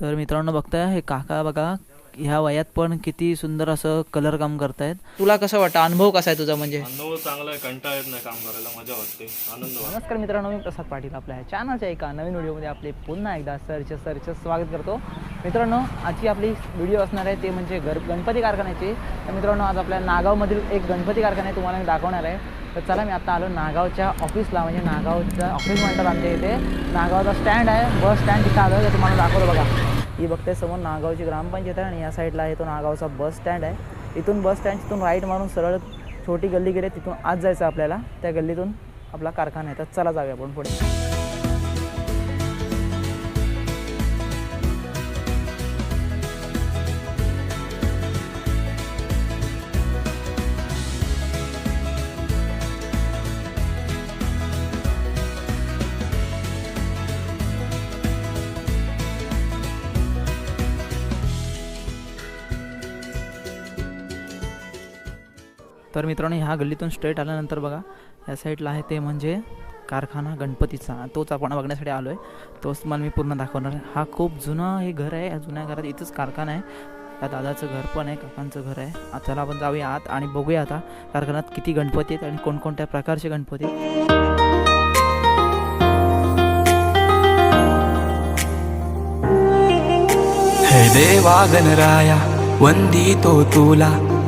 तर मित्रांनो बघताय हे काका बघा ह्या वयात पण किती सुंदर असं कलर काम करतायत. तुला कसं वाटतं? अनुभव कसा आहे तुझा म्हणजे? अनुभव चांगला आहे कंटाळा येत नाही काम करायला मजा वाटते आनंद वाटतो. नमस्कार मित्रांनो मी प्रसाद पाटील आपल्या चॅनलच्या एका नवीन व्हिडिओमध्ये आपले पुन्हा एकदा सरच सरच स्वागत करतो. मित्रांनो आजची आपली व्हिडिओ असणार आहे ते म्हणजे घर गणपती कारखान्याची. तर मित्रांनो आज आपल्या नागावमधील एक गणपती कारखाना आहे तुम्हाला मी दाखवणार आहे. तर चला मी आता आलो नागावच्या ऑफिसला. म्हणजे नागावच्या ऑफिस म्हणतात आमच्या इथे. नागावचा स्टँड आहे. बस स्टँड तिथं आलो तर तुम्हाला दाखवलं बघा. ही बघते समोर नागावची ग्रामपंचायत आहे आणि या साईडला आहे तो नागावचा बस स्टँड आहे. इथून बस स्टँड तिथून राईट मारून सरळ छोटी गल्ली गेली तिथून आज जायचं आपल्याला. त्या गल्लीतून आपला कारखाना आहे. तर चला जाऊया आपण पुढे. तर मित्रांनो ह्या गल्लीतून स्ट्रेट आल्यानंतर बघा या साईडला आहे ते म्हणजे कारखाना गणपतीचा. तोच आपण बघण्यासाठी आलो आहे तोच तुम्हाला मी पूर्ण दाखवणार. आहे हा खूप जुनं हे घर आहे. या जुन्या घरात इथंच कारखाना आहे. या दादाचं घर पण आहे काकांचं घर आहे. आता चला आपण जाऊया आत आणि बघूया आता कारखान्यात किती गणपती आहेत आणि कोणकोणत्या प्रकारचे गणपती देवा गणराया वंदितो तुला.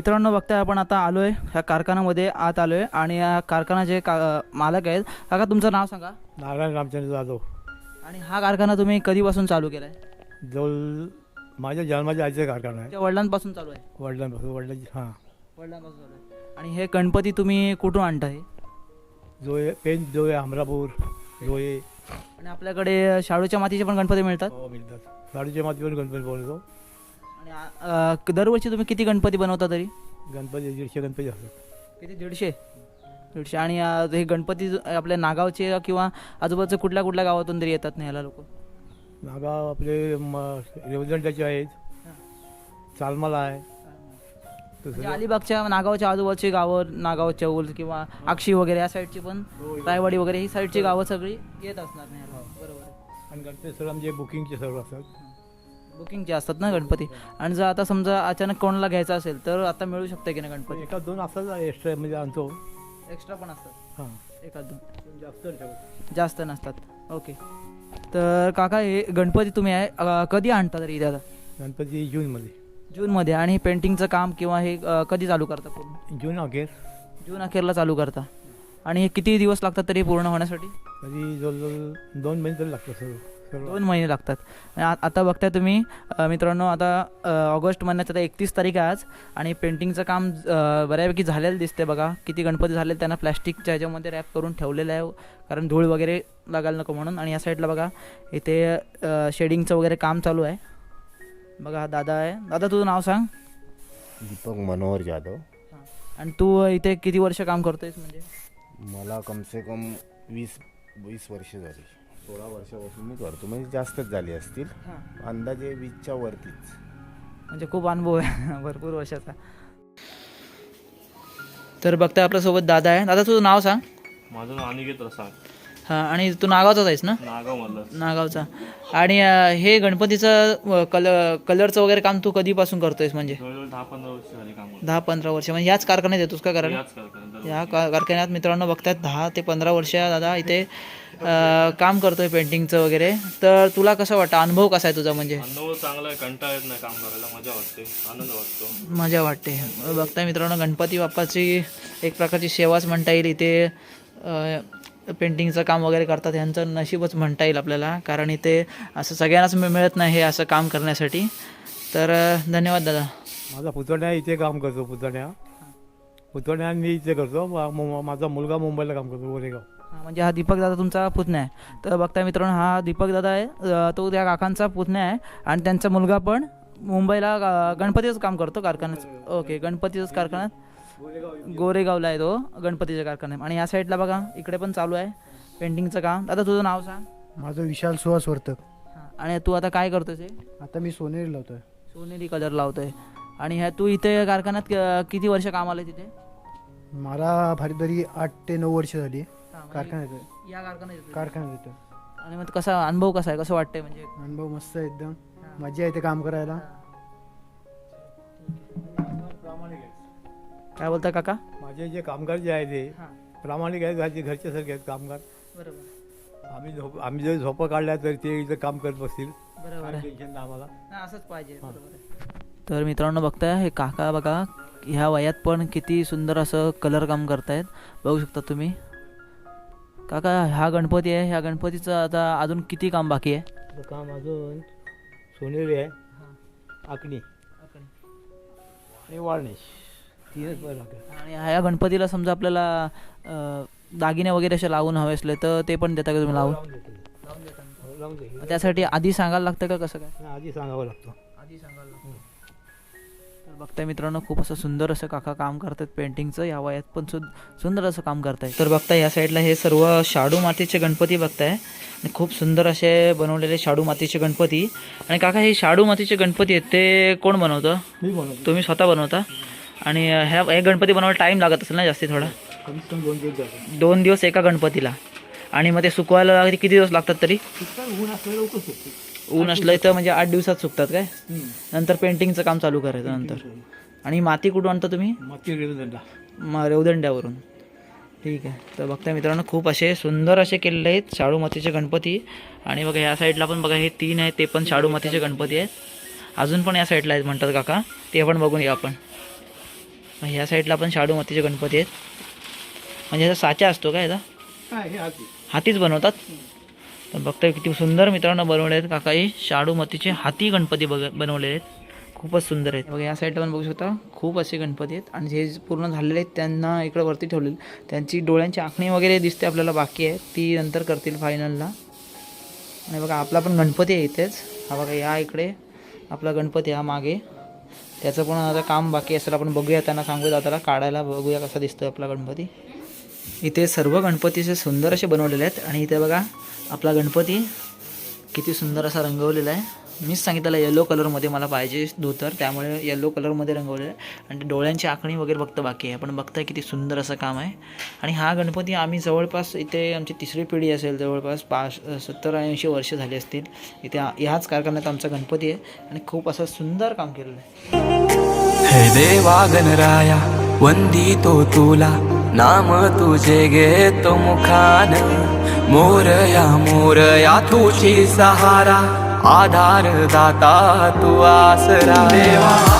मित्रांनो बघताय आपण आता आलोय ह्या कारखान्यामध्ये आत आलोय आणि या कारखान्याचे का मालक आहेत काका तुमचं नाव सांगा. नारायण रामचंद्र जाधव. आणि हा कारखाना तुम्ही कधीपासून चालू केलाय? जवळ माझ्या जन्माच्या आईचं कारखाना आहे. वडिलांपासून चालू आहे? वडिलांपासून वडिलांची हां. वडिलांपासून चालू आहे. आणि हे गणपती तुम्ही कुठून आणताय? जोये पेन जोये अमरापूर जोये आणि आपल्याकडे शाडूच्या मातीचे पण गणपती मिळतात? हो मिळतात. साडीच्या मातीवर गणपती बनवतो. आणि दरवर्षी तुम्ही किती गणपती बनवता तरी? गणपती दीडशे गणपती असतात. किती? दीडशे? दीडशे. आणि अ, हे गणपती ज- आपल्या नागावचे किंवा आजूबाजूच्या कुठल्या कुठल्या गावातून तरी येतात न्यायला लोक? नागाव आपले म रेवदंड्याचे आहेत. चालमाला आहे. म्हणजे दुसरं अलिबागच्या नागावच्या आजूबाजूची गावं नागाव चौल किंवा आक्षी वगैरे या साईडची पण रायवाडी वगैरे ही साईडची गावं सगळी येत असणार न्यायला. बरोबर. आणि गणपती सर्व आमचे बुकिंगचे सर्व असतात. बुकिंगचे असतात ना गणपती? आणि जर आता समजा अचानक कोणाला घ्यायचा असेल तर आता मिळू शकते की ना गणपती? एका दोन असतात एक्स्ट्रा म्हणजे आणतो. एक्स्ट्रा पण असतात? हां. एखाद दोन. जास्त. जास्त नसतात. ओके तर काका हे गणपती तुम्ही आहे अ, कधी आणता तरी त्याला गणपती जूनमध्ये. जूनमध्ये. आणि पेंटिंगचं काम किंवा हे अ, कधी चालू करता पूर्ण? जून अखेर. जून अखेरला चालू करता. आणि हे किती दिवस लागतात तरी पूर्ण होण्यासाठी? तरी जवळजवळ दोन महिने तरी लागतात सर्व. दोन महिने लागतात. आता बघताय तुम्ही मित्रांनो आता ऑगस्ट महिन्यात आता एकतीस तारीख आहे आज. आणि पेंटिंगचं काम बऱ्यापैकी झालेलं दिसते बघा. किती गणपती झाले त्यांना प्लॅस्टिकच्या ह्याच्यामध्ये रॅप करून ठेवलेलं आहे. कारण धूळ वगैरे लागायला नको म्हणून. आणि या साईडला बघा इथे शेडिंगचं वगैरे काम चालू आहे. बघा हा दादा आहे. दादा तुझं नाव सांग. दीपक मनोहर जाधव. आणि तू इथे किती वर्ष काम करतोयस म्हणजे? मला कम से कम वीस वीस वर्ष झाली. सोळा वर्षापासून मी करतो. म्हणजे जास्तच झाली असतील. अंदाजे वीसच्या वरतीच. म्हणजे खूप अनुभव आहे. भरपूर वर्षाचा. तर बघताय आपल्यासोबत दादा आहे. दादा तुझं नाव सांग. माझं नाव अनिकेत रसाळ. हां आणि तू नागावचाच आहेस ना? नागाव मधलं नागावचा. आणि अं, हे गणपतीचं कलर कलरचं वगैरे काम तू कधीपासून करतोयस म्हणजे? जवळजवळ दहा पंधरा वर्ष झाली काम करतो. दहा पंधरा वर्ष. म्हणजे याच कारखान्यात येतोस का करायला याच करतात या का- कारखान्यात मित्रांनो बघतात दहा ते पंधरा वर्ष दादा इथे काम करतोय पेंटिंगचं वगैरे. तर तुला कसं वाटतं? अनुभव कसा आहे तुझा म्हणजे? अनुभव चांगला आहे. कंटाळा येत नाही काम करायला. मजा वाटते. आनंद वाटतो. मजा वाटते. बघताय मित्रांनो गणपती बाप्पाची एक प्रकारची सेवाच म्हणता येईल इथे. पेंटिंगचं काम वगैरे करतात. यांचं नशीबच म्हणता येईल आपल्याला. कारण इथे असं सगळ्यांनाच मिळत नाही हे असं काम करण्यासाठी. तर धन्यवाद दादा. माझा पुतण्या इथे काम करतो पुतण्या. पुतण्या मी इथे करतो. माझा मुलगा मुंबईला काम करतो गोरेगाव. हा, म्हणजे हा दीपक दादा तुमचा पुतण्या आहे. तर बघताय मित्रांनो हा दीपक दादा आहे तो त्या काकांचा पुतण्या आहे आणि त्यांचा मुलगा पण मुंबईला गणपतीचं काम करतो कारखान्यात. ओके गणपतीचंच कारखान्यात. गोरेगावला आहे तो गणपतीच्या कारखान्यात. आणि या साईडला बघा इकडे पण चालू आहे पेंटिंगचं काम. आता तुझं नाव सांग. माझं विशाल सुहास वर्तक. हां. आणि तू आता काय करतोस हे? आता मी सोनेरी लावतोय. सोनेरी कलर लावतोय. आणि ह्या तू इथे कारखान्यात क- किती वर्ष कामाला तिथे? मला भारी तरी आठ ते नऊ वर्ष झाली. म्हणजे कारखान्यात आहे. या कारखान्यात येतो आणि मग कसा अनुभव कसा आहे? कसं वाटतंय म्हणजे? अनुभव मस्त आहे एकदम. मजा येते काम करायला. काय बोलता काका? माझे जे कामगार जे आहे ते हां. प्रामाणिक आहेत घरचे घरच्यासारखे आहेत कामगार. बरोबर. आम्ही झोप आम्ही जर झोपा काढल्या तर ते इथं काम करत बसतील. बरोबर काही आहे. टेन्शन नाही आम्हाला. हा, असंच पाहिजे. बरोबर आहे. तर मित्रांनो बघताय हे काका बघा ह्या वयात पण किती सुंदर असं कलर काम करतायत. बघू शकता तुम्ही. काका हा गणपती आहे. ह्या गणपतीचं आता अजून किती काम बाकी आहे? काम अजून सोनेरी आहे. आकणी आणि वाळणेश तीनच बरं आणि ह्या गणपतीला समजा आपल्याला अं, दागिने वगैरे असे लावून हवे असले तर ते पण देता का तुम्ही लावून? त्यासाठी आधी सांगायला लागतं का कसं काय? आधी सांगावं लागतं. आधी सांगायला बघताय मित्रांनो खूप असं सुंदर असं काका काम करतात पेंटिंगचं या वयात पण सुद सुंदर असं काम करताय तर बघताय या साईडला हे सर्व शाडू मातीचे गणपती बघताय. आणि खूप सुंदर असे बनवलेले शाडू मातीचे गणपती. आणि काका हे शाडू मातीचे गणपती आहेत ते कोण बनवतं? तुम्ही स्वतः बनवता? आणि ह्या हे गणपती बनवायला टाईम लागत असेल ना जास्ती थोडा? दोन दिवस एका गणपतीला. आणि मग ते सुकवायला किती दिवस लागतात तरी? ऊन असलं तर म्हणजे आठ दिवसात सुकतात काय? नंतर पेंटिंगचं काम चालू करायचं नंतर. आणि माती कुठून आणता तुम्ही? माती रेल्वे म रेवदंड्यावरून. ठीक आहे. तर बघता मित्रांनो खूप असे सुंदर असे केलेले आहेत शाडू मातीचे गणपती. आणि बघा या साईडला पण बघा हे तीन आहेत ते पण शाडू मातीचे गणपती आहेत. अजून पण या साईडला आहेत म्हणतात काका. ते पण बघून या आपण. ह्या साईडला पण शाडू मातीचे गणपती आहेत. म्हणजे ह्याचा साचा असतो का याचा? हे हातीच बनवतात? तर बघताय किती सुंदर मित्रांनो बनवले आहेत. काकाई शाडू मातीचे हाती गणपती बघ बनवलेले आहेत. खूपच सुंदर आहेत. बघा या साईडला पण बघू शकता खूप असे गणपती आहेत. आणि जे पूर्ण झालेले आहेत त्यांना इकडं वरती ठेवलेले त्यांची डोळ्यांची आखणी वगैरे दिसते आपल्याला बाकी आहे ती नंतर करतील फायनलला आणि बघा आपला पण गणपती आहे इथेच. हा बघा या इकडे आपला गणपती हा मागे. त्याचं पण आता काम बाकी असेल आपण बघूया. त्यांना सांगूया त्याला काढायला बघूया कसा दिसतोय आपला गणपती. इथे सर्व गणपती असे सुंदर असे बनवलेले आहेत. आणि इथे बघा आपला गणपती किती सुंदर असा रंगवलेला आहे. मीच सांगितलेला येलो कलरमध्ये मला पाहिजे धोतर त्यामुळे येलो कलरमध्ये रंगवलेलं आहे. आणि डोळ्यांची आखणी वगैरे फक्त बाकी आहे. पण बघताय किती सुंदर असं काम आहे. आणि हा गणपती आम्ही जवळपास इथे आमची तिसरी पिढी असेल जवळपास पाच सत्तर ऐंशी वर्ष झाली असतील. इथे ह्याच कारखान्यात आमचा गणपती आहे. आणि खूप असं सुंदर काम केलेलं आहे. देवा गणराया वंदितो तुला. नाम तुझे घेतो मुखान. मोरया मोरया तुझी सहारा आधार दाता तू आसरा. देवा